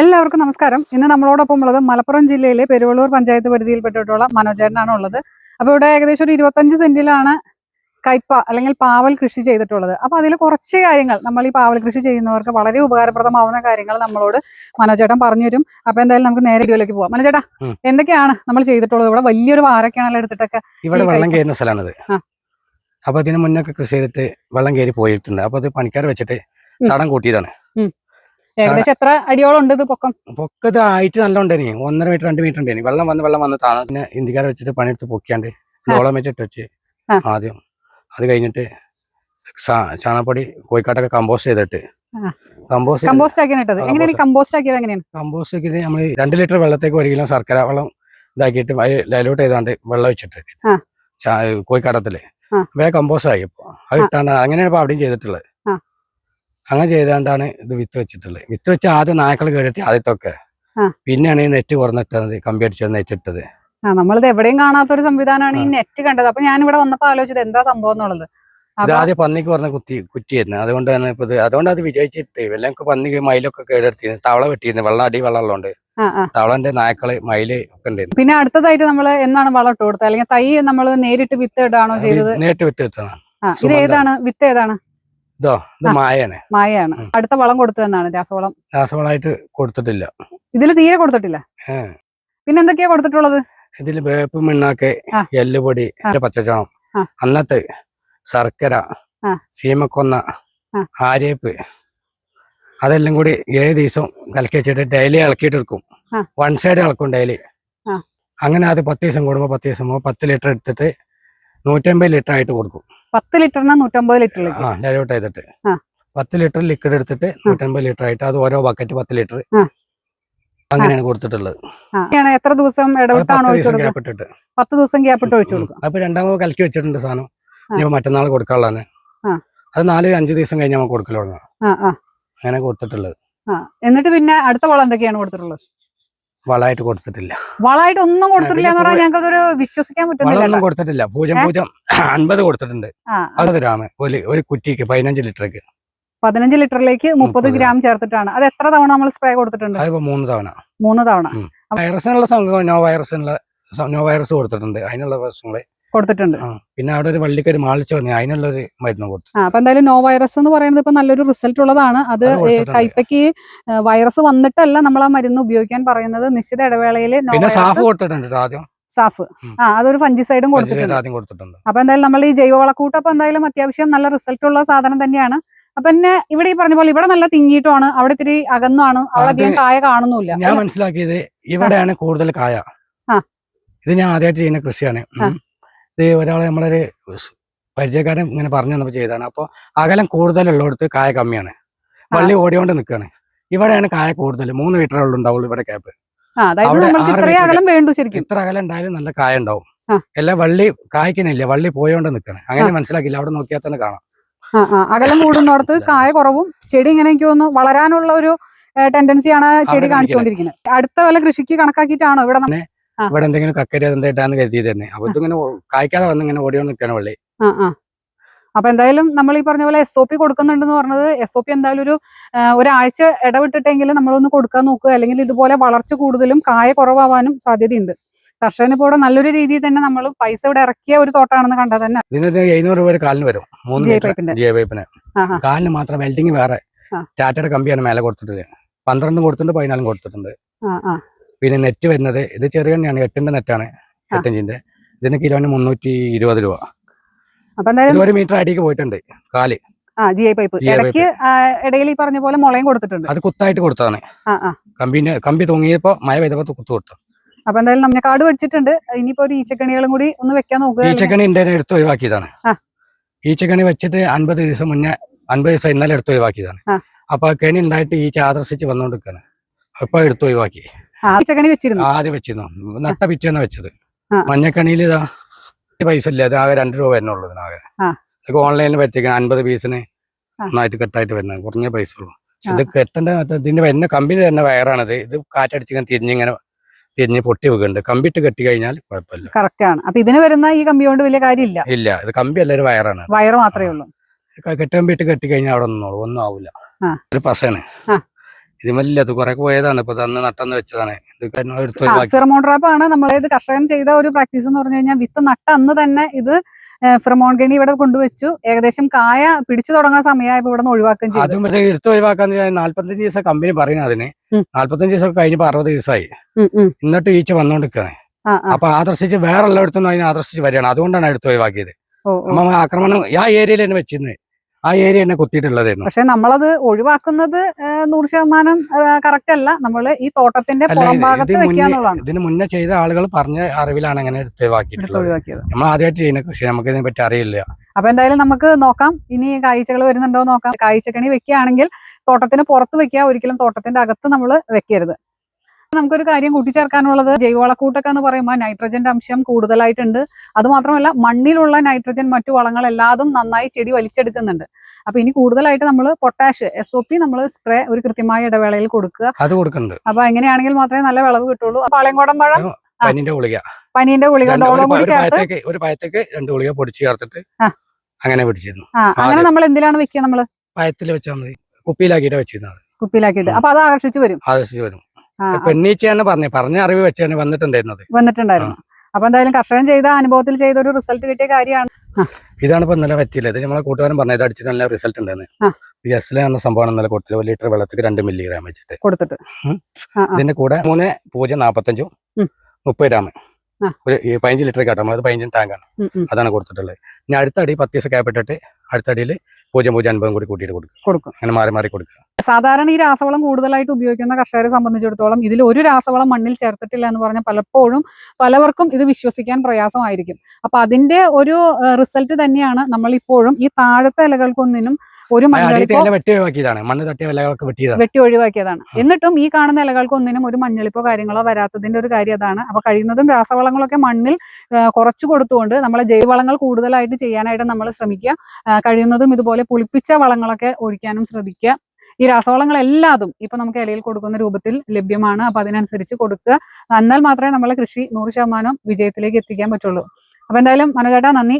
എല്ലാവർക്കും നമസ്കാരം. ഇന്ന് നമ്മളോടൊപ്പം ഉള്ളത് മലപ്പുറം ജില്ലയിലെ പെരുവള്ളൂർ പഞ്ചായത്ത് പരിധിയിൽപ്പെട്ടിട്ടുള്ള മനോജേട്ടനാണ് ഉള്ളത് അപ്പോൾ ഇവിടെ ഏകദേശം ഒരു ഇരുപത്തഞ്ച് സെന്റിലാണ് കയ്പ അല്ലെങ്കിൽ പാവൽ കൃഷി ചെയ്തിട്ടുള്ളത്. അപ്പോൾ അതിൽ കുറച്ച് കാര്യങ്ങൾ നമ്മൾ ഈ പാവൽ കൃഷി ചെയ്യുന്നവർക്ക് വളരെ ഉപകാരപ്രദമാവുന്ന കാര്യങ്ങൾ നമ്മളോട് മനോജേട്ടൻ പറഞ്ഞു തരും അപ്പൊ എന്തായാലും നമുക്ക് നേരെ വീഡിയോയിലേക്ക് പോവാം. മനോജേട്ടാ. എന്തൊക്കെയാണ് നമ്മൾ ചെയ്തിട്ടുള്ളത്? ഇവിടെ വലിയൊരു വാരൊക്കെയാണല്ലോ എടുത്തിട്ടൊക്കെ ഇവിടെ വെള്ളം. കയറുന്ന സ്ഥലമാണിത് ആ. അപ്പൊ അതിന് മുന്നൊക്കെ കൃഷി ചെയ്തിട്ട് വെള്ളം കയറി പോയിട്ടുണ്ട്. അപ്പൊ അത് പണിക്കാർ വെച്ചിട്ട് തടം കൂട്ടിയതാണ്. ഏകദേശം എത്ര അടിയോളം ഉണ്ട് ഇത് പൊക്കം? പൊക്കത് ആയിട്ട് നല്ല ഉണ്ടേനി. ഒന്നര മീറ്റർ രണ്ട് മീറ്റർ ഉണ്ടേനി. വെള്ളം വന്ന് വെള്ളം വന്ന് താണ. പിന്നെ ഇന്ത്യക്കാരെ വെച്ചിട്ട് പണിയെടുത്ത് പൊക്കിയാണ്ട് ലോളമേറ്റ് ഇട്ട് വെച്ച് ആദ്യം. അത് കഴിഞ്ഞിട്ട് ചാണപ്പൊടി കോഴിക്കാട്ടൊക്കെ കമ്പോസ്റ്റ് ചെയ്തിട്ട്. നമ്മൾ കമ്പോസ്റ്റ് കമ്പോസ്റ്റ് ആക്കിയാണ് ഇട്ടത്. ആ, എങ്ങനെയാണ് ഈ കമ്പോസ്റ്റ് ആക്കിയത്? എങ്ങനെയാണ്? കമ്പോസ്റ്റ് ഒക്കെ നമ്മൾ രണ്ട് ലിറ്റർ വെള്ളത്തേക്ക് ഒരു കിലോ ശർക്കര വെള്ളം ഇതാക്കിയിട്ട് ഡൈലൂട്ട് ചെയ്താണ്ട് വെള്ളം വെച്ചിട്ട്. കോഴിക്കാട്ടത്തിൽ. വേ കമ്പോസ്റ്റ് ആയി ഇപ്പൊ. അത് ഇട്ടാണ്ട് ഇട്ടാണ് അങ്ങനെയാണ് ഇപ്പൊ അവിടെയും ചെയ്തിട്ടുള്ളത്. അങ്ങനെ ചെയ്താണ്ടാണ് ഇത് വിത്ത് വെച്ചിട്ടുള്ളത്. വിത്ത് വെച്ച് ആദ്യം നായ്ക്കൾ കേട്ടി ആദ്യത്തൊക്കെ. പിന്നെയാണ് ഈ നെറ്റ് കുറഞ്ഞിട്ടത് കമ്പി അടിച്ചത് നെറ്റ് ഇട്ടത് ആ നമ്മളിത് എവിടെയും കാണാത്ത ഒരു സംവിധാനമാണ് ഈ നെറ്റ് കണ്ടത്. അപ്പൊ ഞാൻ ഇവിടെ വന്നപ്പോ ആലോചിച്ചത് എന്താ സംഭവം എന്നുള്ളത്. ഇത് ആദ്യം പന്നിക്ക് പറഞ്ഞ കുത്തി കുറ്റിയായിരുന്നു. അതുകൊണ്ട് തന്നെ ഇപ്പൊ അതുകൊണ്ട് അത് വിജയിച്ചിട്ട് എല്ലാം പന്നിക്ക് മയിലൊക്കെ കേടെടുത്തിരുന്നു തവള വെട്ടിയിരുന്നു. വെള്ളം അടി വെള്ളം ഉള്ളതുകൊണ്ട് ആ ആ. തവളന്റെ നായ്ക്കൾ മയിൽ ഒക്കെ ഉണ്ടായിരുന്നു. പിന്നെ അടുത്തതായിട്ട് നമ്മൾ എന്നാണ് വളം ഇട്ട് കൊടുത്തത്? അല്ലെങ്കിൽ തൈ നമ്മൾ നേരിട്ട് വിത്ത് ഇടാണോ ചെയ്തത്? നേരിട്ട് വിത്ത് ഇത് ഏതാണ്? വിത്ത് ഏതാണ്? ഇതോ ഇത് ആ. മായാണ് മായയാണ്. അടുത്ത വളം കൊടുത്തതെന്നാണ് രാസവളം? രാസവളമായിട്ട് കൊടുത്തിട്ടില്ല. ഇതിൽ തീരെ കൊടുത്തിട്ടില്ല. പിന്നെ എന്തൊക്കെയാ കൊടുത്തിട്ടുള്ളത്? ഇതിൽ വേപ്പ് മിണ്ണാക്ക് എല്ലുപൊടി പച്ചച്ചണം അന്നത്തെ ശർക്കര. സീമക്കൊന്ന ആ. ആര്യപ്പ് അതെല്ലാം കൂടി ഏഴ് ദിവസം കലക്കി വെച്ചിട്ട് ഡെയിലി ഇളക്കിയിട്ട് എടുക്കും. ആ. വൺ സൈഡ് ഇളക്കും ഡെയിലി. അങ്ങനെ അത് പത്ത് ദിവസം കൂടുമ്പോൾ പത്ത് ദിവസം പത്ത് ലിറ്റർ എടുത്തിട്ട് നൂറ്റമ്പത് ലിറ്റർ ആയിട്ട് കൊടുക്കും. പത്ത് ലിറ്ററിന് നൂറ്റമ്പത് ലിറ്ററിലേക്ക്. ആ ഡൈലൂട്ട് ചെയ്തിട്ട്. പത്ത് ലിറ്റർ ലിക്വിഡ് എടുത്തിട്ട് നൂറ്റമ്പത് ലിറ്റർ ആയിട്ട് അത് ഓരോ ബക്കറ്റ് പത്ത് ലിറ്റർ. അങ്ങനെയാണ് കൊടുത്തിട്ടുള്ളത്. എത്ര ദിവസം ഇടവിട്ടാണ് ഇടവിട്ടാണോ പത്ത് ദിവസം ഗ്യാപ്പ് ഗ്യാപ്പിട്ട് ഒഴിച്ചു കൊടുക്കും അപ്പൊ രണ്ടാമത് കലക്കി വെച്ചിട്ടുണ്ട് സാധനം. ഇനി മറ്റന്നാൾ കൊടുക്കാനുള്ളതാണ്. അത് നാല് അഞ്ച് ദിവസം കഴിഞ്ഞ് നമുക്ക് കൊടുക്കലോ അങ്ങനെ കൊടുത്തിട്ടുള്ളത്. എന്നിട്ട് പിന്നെ അടുത്ത വളം എന്തൊക്കെയാണ് കൊടുത്തിട്ടുള്ളത്? വളമായിട്ട് കൊടുത്തിട്ടില്ല. വളമായിട്ട് ഒന്നും കൊടുത്തിട്ടില്ല എന്ന് പറഞ്ഞാൽ ഞങ്ങൾക്ക് അതൊരു വിശ്വസിക്കാൻ പറ്റുന്നില്ല ഒന്നും കൊടുത്തിട്ടില്ല. പൂജ്യം പൂജ്യം അൻപത് കൊടുത്തിട്ടുണ്ട്. അത് ഗ്രാമ്. ഒരു ഒരു കുറ്റിക്ക് പതിനഞ്ച് ലിറ്റർക്ക്. പതിനഞ്ച് ലിറ്ററിലേക്ക് മുപ്പത് ഗ്രാം ചേർത്തിട്ടാണ്. അത് എത്ര തവണ നമ്മൾ സ്പ്രേ കൊടുത്തിട്ടുണ്ട്? മൂന്ന് തവണ. മൂന്ന് തവണ. വൈറസിനുള്ള സംഘം നോ വൈറസിനുള്ള നോ വൈറസ് കൊടുത്തിട്ടുണ്ട്. അതിനുള്ള പ്രശ്നങ്ങൾ കൊടുത്തിട്ടുണ്ട്. പിന്നെ അവിടെ ഒരു വള്ളിക്കൊരു മാളിച്ച് വന്നു. അതിനുള്ള ഒരു മരുന്ന് കൊടുത്തു. അപ്പൊ എന്തായാലും നോ വൈറസ് എന്ന് പറയുന്നത് ഇപ്പൊ നല്ലൊരു റിസൾട്ട് ഉള്ളതാണ്. അത് കൈപ്പയ്ക്ക് വൈറസ് വന്നിട്ടല്ല നമ്മൾ ആ മരുന്ന് ഉപയോഗിക്കാൻ പറയുന്നത്. നിശ്ചിത ഇടവേളയിൽ പിന്നെ സാഫ് കൊടുത്തിട്ടുണ്ട് ആദ്യം. സാഫ്. ആ അതൊരു ഫഞ്ചിസൈഡും സൈഡും കൊടുത്തിട്ടുണ്ട്. അപ്പൊ എന്തായാലും നമ്മൾ ഈ ജൈവ വളക്കൂട്ട് അപ്പൊ എന്തായാലും അത്യാവശ്യം നല്ല റിസൾട്ട് ഉള്ള സാധനം തന്നെയാണ്. അപ്പൊ പിന്നെ ഇവിടെ ഈ പറഞ്ഞ പോലെ ഇവിടെ നല്ല തിങ്ങിയിട്ടുമാണ്. അവിടെ ഇത്തിരി അകന്നാണ്. അവിടെ അധികം കായ കാണുന്നില്ല ഞാൻ മനസ്സിലാക്കിയത് ഇവിടെയാണ് കൂടുതൽ കായ. ആ. ഇത് ഞാൻ ആദ്യമായിട്ട് ചെയ്യുന്ന കൃഷിയാണ്. ഇത് ഒരാളെ നമ്മളൊരു പരിചയക്കാരൻ ഇങ്ങനെ പറഞ്ഞു തന്നപ്പോൾ ചെയ്തതാണ്. അപ്പോൾ അകലം കൂടുതലുള്ളിടത്ത് കായ കമ്മിയാണ്. വള്ളി ഓടിയോണ്ട് നിൽക്കുകയാണ് ഇവിടെയാണ് കായ കൂടുതൽ മൂന്ന് മീറ്റർ ഉണ്ടാവുള്ളൂ ഇവിടെ ക്യാപ്പ് ഇത്ര അകലം ഉണ്ടായാലും നല്ല കായ ഉണ്ടാവും. എല്ലാ വള്ളി കായ്ക്കുന്നില്ല. വള്ളി പോയോണ്ട് നിൽക്കണം അങ്ങനെ മനസ്സിലാക്കില്ല അവിടെ നോക്കിയാൽ തന്നെ കാണാം. അകലം കൂടുന്നിടത്ത് കായ കുറവും. ചെടി ഇങ്ങനെ എനിക്ക് തോന്നുന്നു വളരാനുള്ള ഒരു ടെൻഡൻസിയാണ് ചെടി കാണിച്ചുകൊണ്ടിരിക്കുന്നത്. അടുത്ത വല്ല കൃഷിക്ക് കണക്കാക്കിയിട്ടാണോ ഇവിടെ. ഇവിടെ എന്തെങ്കിലും കക്കരി എന്തായിട്ടാന്ന് കരുതി തന്നെ. അപ്പൊ ഇതിങ്ങനെ കായ്ക്കാതെ വന്ന് ഇങ്ങനെ ഓടിയോ നിൽക്കണ വള്ളി അപ്പൊ എന്തായാലും നമ്മൾ ഈ പറഞ്ഞ പോലെ എസ് ഒ പി കൊടുക്കുന്നുണ്ടെന്ന് പറഞ്ഞത് എസ് ഒ പി എന്തായാലും ഒരു ഒരാഴ്ച ഇടവിട്ടിട്ടെങ്കിലും നമ്മളൊന്ന് കൊടുക്കാൻ നോക്കുക. അല്ലെങ്കിൽ ഇതുപോലെ വളർച്ച കൂടുതലും കായ കുറവാവാനും സാധ്യതയുണ്ട്. കർഷകന് ഇപ്പോൾ ഇവിടെ നല്ലൊരു രീതിയിൽ തന്നെ നമ്മൾ പൈസ ഇവിടെ ഇറക്കിയ ഒരു തോട്ടാണെന്ന് കണ്ടാൽ തന്നെ ഇതിന് എഴുന്നൂറ് രൂപ കാലിന് വരും. മൂന്ന് പൈപ്പിന്. കാലിന് മാത്രം വെൽഡിങ് വേറെ. ടാറ്റയുടെ കമ്പിയാണ് മേലെ കൊടുത്തിട്ടുള്ളത്. പന്ത്രണ്ടും കൊടുത്തിട്ടുണ്ട് പതിനാലും കൊടുത്തിട്ടുണ്ട്. പിന്നെ നെറ്റ് വരുന്നത് ഇത് ചെറിയ തന്നെയാണ് എട്ടിന്റെ നെറ്റാണ്. എട്ടഞ്ചിന്റെ. ഇതിന് കിലോന് മുന്നൂറ്റി ഇരുപത് രൂപ ഒരു മീറ്റർ അടിക്ക് പോയിട്ടുണ്ട് കാൽ. ആ ജി ഐ പൈപ്പ് ഇടയ്ക്ക് ഇടയിൽ ഈ പറഞ്ഞ പോലെ മുളയും കൊടുത്തിട്ടുണ്ട്. അത് കുത്തായിട്ട് കൊടുത്തതാണ്. കമ്പിന്റെ കമ്പി തൂങ്ങിയപ്പോ മഴ പെയ്തപ്പോ കുത്തു കൊടുത്തു. അപ്പൊ എന്തായാലും നമ്മൾ കാട് വെച്ചിട്ടുണ്ട് ഇനിയിപ്പോ ഒരു ഈച്ചക്കണികളും കൂടി ഒന്ന് വെക്കാൻ നോക്കുക ഈച്ചക്കണി എന്റെ എടുത്ത് ഒഴിവാക്കിയതാണ്. ഈച്ചക്കണി വെച്ചിട്ട് അൻപത് ദിവസം മുന്നേ അൻപത് ദിവസം ഇന്നലെ എടുത്ത് ഒഴിവാക്കിയതാണ്. അപ്പൊ കെണി ഉണ്ടായിട്ട് ഈച്ച ആദർശിച്ച് വന്നുകൊണ്ടിരിക്കുകയാണ് അപ്പൊ എടുത്ത് ഒഴിവാക്കി. ആ, ഈച്ചക്കണി വെച്ചിരുന്നു. ആദ്യം വെച്ചിരുന്നു. നട്ട പിറ്റേന്ന് വെച്ചത്. മഞ്ഞക്കണിയിൽ ഇതാ പൈസ ഇല്ല. അത് ആകെ രണ്ട് രൂപ വരുന്നുള്ളൂ ഇതിനാകെ. ആ. ഇതൊക്കെ ഓൺലൈനിൽ പറ്റിക്കാൻ അൻപത് പീസിന് നന്നായിട്ട് കെട്ടായിട്ട് വരുന്നത് കുറഞ്ഞ പൈസ ഉള്ളൂ പക്ഷെ ഇത് കെട്ടേണ്ട ഇതിന്റെ വരുന്ന കമ്പനി തന്നെ വയറാണിത്. ഇത് കാറ്റടിച്ചിങ്ങനെ തിരിഞ്ഞിങ്ങനെ തിരിഞ്ഞ് പൊട്ടി വെക്കുന്നുണ്ട്. കമ്പിട്ട് കെട്ടി കഴിഞ്ഞാൽ കുഴപ്പമില്ല. കറക്റ്റ് ആണ്. അപ്പൊ ഇതിന് വരുന്ന ഈ കമ്പി കൊണ്ട് വലിയ കാര്യമില്ല. ഇല്ല. ഇത് കമ്പി അല്ല ഒരു വയറാണ്. വയർ മാത്രമേ ഉള്ളൂ. കെട്ടുകമ്പിട്ട് കെട്ടി കഴിഞ്ഞാൽ അവിടെ നിന്നോളൂ. ഒന്നും ആവില്ല. ഒരു പസയാണ് ഇത് കുറെ പോയതാണ്. ഇപ്പൊ തന്ന് നട്ടെന്ന് വെച്ചതാണ്. ഫിറമോൺ ട്രാപ്പ് ആണ്. നമ്മളേത് കർഷകൻ ചെയ്ത ഒരു പ്രാക്ടീസ് എന്ന് പറഞ്ഞു കഴിഞ്ഞാൽ വിത്ത് നട്ട അന്ന് തന്നെ ഇത് ഫിറമോൺ ഗണി ഇവിടെ കൊണ്ടുവച്ചു. ഏകദേശം കായ പിടിച്ചു തുടങ്ങുന്ന സമയമായപ്പോ ഇവിടെ നിന്ന് ഒഴിവാക്കുകയും ചെയ്തു. അതും പക്ഷേ ഒഴിവാക്കാന്ന് നാല്പത്തഞ്ച് ദിവസം കമ്പനി പറയുന്നത് അതിന്. നാല്പത്തഞ്ച് ദിവസം കഴിഞ്ഞ അറുപത് ദിവസമായി. എന്നിട്ട് ഈച്ച വന്നോണ്ടിരിക്കുകയാണ്. അപ്പൊ ആദർശിച്ച് വേറെ എല്ലായിടത്തുനിന്നും അതിനെ ആദർശിച്ച് വരികയാണ്. അതുകൊണ്ടാണ് എടുത്ത് ഒഴിവാക്കിയത്. ആക്രമണം ആ ഏരിയയിൽ തന്നെ വെച്ചിരുന്നത് ആ ഏരിയ തന്നെ കുത്തിയിട്ടുള്ളതായിരുന്നു. പക്ഷെ നമ്മളത് ഒഴിവാക്കുന്നത് നൂറ് ശതമാനം കറക്റ്റ് അല്ല. നമ്മൾ ഈ തോട്ടത്തിന്റെ വെക്കാന്നുള്ളതാണ്. ഇതിന് മുന്നേ ചെയ്ത ആളുകൾ പറഞ്ഞ അറിവിലാണ് അങ്ങനെ ഒഴിവാക്കിയിട്ടുള്ളത് ഒഴിവാക്കിയത്. നമ്മൾ ആദ്യമായിട്ട് ചെയ്യുന്ന കൃഷി നമുക്ക് ഇതിനെ പറ്റി അറിയില്ല. അപ്പൊ എന്തായാലും നമുക്ക് നോക്കാം. ഇനി കാഴ്ചകൾ വരുന്നുണ്ടോ നോക്കാം. കാഴ്ചക്കണി വെക്കുകയാണെങ്കിൽ തോട്ടത്തിന് പുറത്ത് വെക്കുക. ഒരിക്കലും തോട്ടത്തിന്റെ അകത്ത് നമ്മൾ വെക്കരുത്. നമുക്കൊരു കാര്യം കൂട്ടിച്ചേർക്കാനുള്ളത് ജൈവവളക്കൂട്ടൊക്കെ എന്ന് പറയുമ്പോൾ നൈട്രജന്റെ അംശം കൂടുതലായിട്ടുണ്ട്. അത് മാത്രമല്ല മണ്ണിലുള്ള നൈട്രജൻ മറ്റു വളങ്ങൾ വളങ്ങളെല്ലാതും നന്നായി ചെടി വലിച്ചെടുക്കുന്നുണ്ട്. അപ്പൊ ഇനി കൂടുതലായിട്ട് നമ്മൾ പൊട്ടാഷ് എസ് ഒ പി നമ്മൾ സ്പ്രേ ഒരു കൃത്യമായ ഇടവേളയിൽ കൊടുക്കുക. അത് കൊടുക്കുന്നുണ്ട് അപ്പൊ എങ്ങനെയാണെങ്കിൽ മാത്രമേ നല്ല വിളവ് കിട്ടുള്ളൂ. പാളയംകോടൻ പഴം? പനീന്റെ ഗുളിക. പനീന്റെ ഗുളിക ഒരു പായത്തേക്ക് രണ്ട് ഗുളിക പൊടിച്ച് ചേർത്തിട്ട് അങ്ങനെ പിടിച്ചിരുന്നു. അങ്ങനെ നമ്മൾ എന്തിലാണ് വെക്കുക നമ്മൾ? പായത്തിൽ വെച്ചാൽ മതി. കുപ്പിയിലാക്കിയിട്ട് വെച്ചിരുന്നത്. കുപ്പിയിലാക്കിയിട്ട്. അപ്പൊ അത് ആകർഷിച്ചു വരും. ആകർഷിച്ചു വരും. പെണ്ണീച്ച തന്നെ പറഞ്ഞു പറഞ്ഞ അറിവ് വെച്ച് തന്നെ വന്നിട്ടുണ്ടായിരുന്നത്. വന്നിട്ടുണ്ടായിരുന്നു. അപ്പൊ എന്തായാലും കർഷകൻ ചെയ്ത അനുഭവത്തിൽ ചെയ്ത ഒരു റിസൾട്ട് കിട്ടിയ കാര്യമാണ്. ഇതാണ് ഇപ്പൊ ഇന്നലെ പറ്റിയില്ല ഇത് നമ്മളെ കൂട്ടുകാരൻ പറഞ്ഞത് അടിച്ചിട്ട് നല്ല റിസൾട്ട് ഉണ്ടെന്ന്. ഈ എന്ന സംഭവം ഇന്നലെ കൊടുത്തില്ല ഒരു ലിറ്റർ വെള്ളത്തിൽ രണ്ട് മില്ലിഗ്രാം വെച്ചിട്ട്. കൊടുത്തിട്ട്. ഇതിന്റെ കൂടെ മൂന്ന് പൂജ്യം നാപ്പത്തഞ്ചും. മുപ്പത് ഗ്രാം ഒരു പതിനഞ്ച് ലിറ്റർ കേട്ടോ. നമ്മളത് പതിനഞ്ച് ടാങ്കാണ്. അതാണ് കൊടുത്തിട്ടുള്ളത്. ഇനി അടുത്ത അടി പത്ത് ദിവസം ക്യാപ്പിട്ടിട്ട് അടുത്ത അടിയിൽ പൂജ്യം പൂജ്യം അൻപതും കൂടി കൂട്ടിയിട്ട് കൊടുക്കും കൊടുക്കും. അങ്ങനെ മാറി മാറി കൊടുക്കുക. സാധാരണ ഈ രാസവളം കൂടുതലായിട്ട് ഉപയോഗിക്കുന്ന കർഷകരെ സംബന്ധിച്ചിടത്തോളം ഇതിൽ ഒരു രാസവളം മണ്ണിൽ ചേർത്തിട്ടില്ല എന്ന് പറഞ്ഞാൽ പലപ്പോഴും പലവർക്കും ഇത് വിശ്വസിക്കാൻ പ്രയാസമായിരിക്കും. അപ്പൊ അതിന്റെ ഒരു റിസൾട്ട് തന്നെയാണ് നമ്മൾ ഇപ്പോഴും ഈ താഴത്തെ ഇലകൾക്കൊന്നിനും ഒരു മഞ്ഞളിപ്പോ വെട്ടി ഒഴിവാക്കിയതാണ്. മണ്ണ് തട്ടിയ ഇലകളൊക്കെ വെട്ടിയതാണ്. വെട്ടി ഒഴിവാക്കിയതാണ്. എന്നിട്ടും ഈ കാണുന്ന ഇലകൾക്ക് ഒന്നിനും ഒരു മഞ്ഞളിപ്പോ കാര്യങ്ങളോ വരാത്തതിന്റെ ഒരു കാര്യം അതാണ്. അപ്പൊ കഴിയുന്നതും രാസവളങ്ങളൊക്കെ മണ്ണിൽ കുറച്ചു കൊടുത്തുകൊണ്ട് നമ്മളെ ജൈവവളങ്ങൾ കൂടുതലായിട്ട് ചെയ്യാനായിട്ട് നമ്മൾ ശ്രമിക്കുക. കഴിയുന്നതും ഇതുപോലെ പുളിപ്പിച്ച വളങ്ങളൊക്കെ ഒഴിക്കാനും ശ്രദ്ധിക്കുക. ഈ രാസവളങ്ങൾ എല്ലാതും ഇപ്പൊ നമുക്ക് ഇലയിൽ കൊടുക്കുന്ന രൂപത്തിൽ ലഭ്യമാണ്. അപ്പൊ അതിനനുസരിച്ച് കൊടുക്കുക. എന്നാൽ മാത്രമേ നമ്മളെ കൃഷി നൂറ് ശതമാനം വിജയത്തിലേക്ക് എത്തിക്കാൻ പറ്റുള്ളൂ. അപ്പൊ എന്തായാലും മനോജേട്ടാ നന്ദി.